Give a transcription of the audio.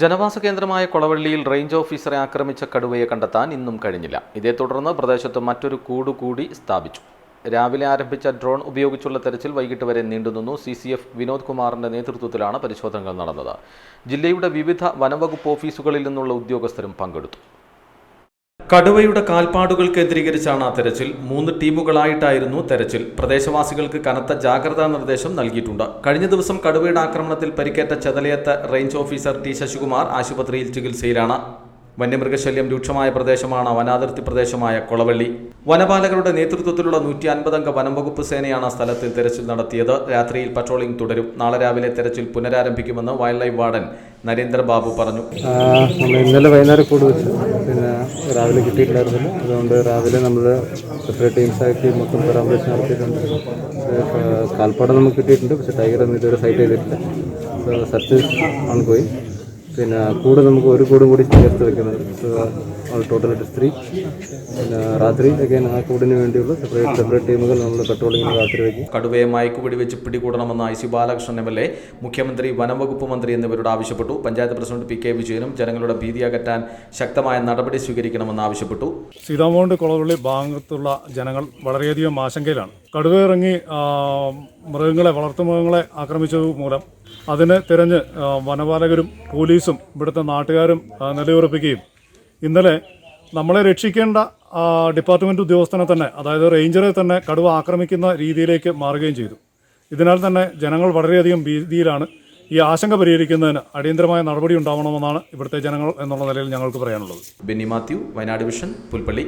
ജനവാസ കേന്ദ്രമായ കൊളവള്ളിയിൽ റേഞ്ച് ഓഫീസറെ ആക്രമിച്ച കടുവയെ കണ്ടെത്താൻ ഇന്നും കഴിഞ്ഞില്ല. ഇതേ തുടർന്ന് പ്രദേശത്ത് മറ്റൊരു കൂട് കൂടി സ്ഥാപിച്ചു. രാവിലെ ആരംഭിച്ച ഡ്രോൺ ഉപയോഗിച്ചുള്ള തെരച്ചിൽ വൈകിട്ട് വരെ നീണ്ടുനിന്നു സി സി എഫ് വിനോദ് കുമാറിന്റെ നേതൃത്വത്തിലാണ് പരിശോധനകൾ നടന്നത്. ജില്ലയുടെ വിവിധ വനംവകുപ്പ് ഓഫീസുകളിൽ നിന്നുള്ള ഉദ്യോഗസ്ഥരും പങ്കെടുത്തു. കടുവയുടെ കാൽപ്പാടുകൾ കേന്ദ്രീകരിച്ചാണ് തെരച്ചിൽ. മൂന്ന് ടീമുകളായിട്ടായിരുന്നു തെരച്ചിൽ. പ്രദേശവാസികൾക്ക് കനത്ത ജാഗ്രതാ നിർദ്ദേശം നൽകിയിട്ടുണ്ട്. കഴിഞ്ഞ ദിവസം കടുവയുടെ ആക്രമണത്തിൽ പരിക്കേറ്റ ചെതലയത്ത് റേഞ്ച് ഓഫീസർ ടി ശശികുമാർ ആശുപത്രിയിൽ ചികിത്സയിലാണ്. വന്യമൃഗശല്യം രൂക്ഷമായ പ്രദേശമാണ് വനാതിർത്തി പ്രദേശമായ കൊളവള്ളി. വനപാലകരുടെ നേതൃത്വത്തിലുള്ള നൂറ്റി അൻപതംഗ വനംവകുപ്പ് സേനയാണ് സ്ഥലത്തിൽ തെരച്ചിൽ നടത്തിയത്. രാത്രിയിൽ പട്രോളിംഗ് തുടരും. നാളെ രാവിലെ തെരച്ചിൽ പുനരാരംഭിക്കുമെന്ന് വൈൽഡ് ലൈഫ് വാർഡൻ നരേന്ദ്രബാബു പറഞ്ഞു. ഇന്നലെ വൈകുന്നേരം രാവിലെ കിട്ടിയിട്ടുണ്ടായിരുന്നില്ല. അതുകൊണ്ട് രാവിലെ നമ്മൾ സെപ്പറേറ്റ് ടീംസാക്കി മൊത്തം പരാമർശം നടത്തിയിട്ടുണ്ട്. കാൽപ്പാടം നമുക്ക് കിട്ടിയിട്ടുണ്ട്. പക്ഷേ ടൈഗർ ഒന്നും ഇതുവരെ സൈറ്റ് ചെയ്തിട്ടില്ല. സർച്ച് ആണ് പോയി പിന്നെ കൂട് നമുക്ക് ഒരു കൂടും കൂടി ചേർത്ത് വെക്കുന്നത്. ടോട്ടൽ സ്ത്രീ ത്രീ പിന്നെ രാത്രി ഒക്കെ ആ കൂടിന് വേണ്ടിയുള്ള സെപ്പറേറ്റ് സെപ്പറേറ്റ് ടീമുകൾ നമ്മൾ പെട്രോളിങ്ങിന് രാത്രി വയ്ക്കും കടുവയെ മയക്കുപിടി വെച്ച് പിടികൂടണമെന്ന് I C Balakrishnan M L A മുഖ്യമന്ത്രി വനംവകുപ്പ് മന്ത്രി എന്നിവരോട് ആവശ്യപ്പെട്ടു. പഞ്ചായത്ത് പ്രസിഡന്റ് പി കെ വിജയനും ജനങ്ങളുടെ ഭീതി അകറ്റാൻ ശക്തമായ നടപടി സ്വീകരിക്കണമെന്ന് ആവശ്യപ്പെട്ടു. സീതാമോണ്ട് കുളവള്ളി ഭാഗത്തുള്ള ജനങ്ങൾ വളരെയധികം ആശങ്കയിലാണ്. കടുവ ഇറങ്ങി മൃഗങ്ങളെ വളർത്തുമൃഗങ്ങളെ ആക്രമിച്ചത് മൂലം അതിനെ തിരഞ്ഞ് വനപാലകരും പോലീസും ഇവിടുത്തെ നാട്ടുകാരും നിലയുറപ്പിക്കുകയും. ഇന്നലെ നമ്മളെ രക്ഷിക്കേണ്ട ഡിപ്പാർട്ട്മെന്റ് ഉദ്യോഗസ്ഥനെ തന്നെ അതായത് റേഞ്ചറെ തന്നെ കടുവ ആക്രമിക്കുന്ന രീതിയിലേക്ക് മാറുകയും ചെയ്തു. ഇതിനാൽ തന്നെ ജനങ്ങൾ വളരെയധികം ഭീതിയിലാണ്. ഈ ആശങ്ക പരിഹരിക്കുന്നതിന് അടിയന്തരമായ നടപടി ഉണ്ടാവണമെന്നാണ് ഇവിടുത്തെ ജനങ്ങൾ എന്നുള്ള നിലയിൽ ഞങ്ങൾക്ക് പറയാനുള്ളത്. ബെന്നി മാത്യു വയനാട് വിഷൻ പുൽപ്പള്ളി.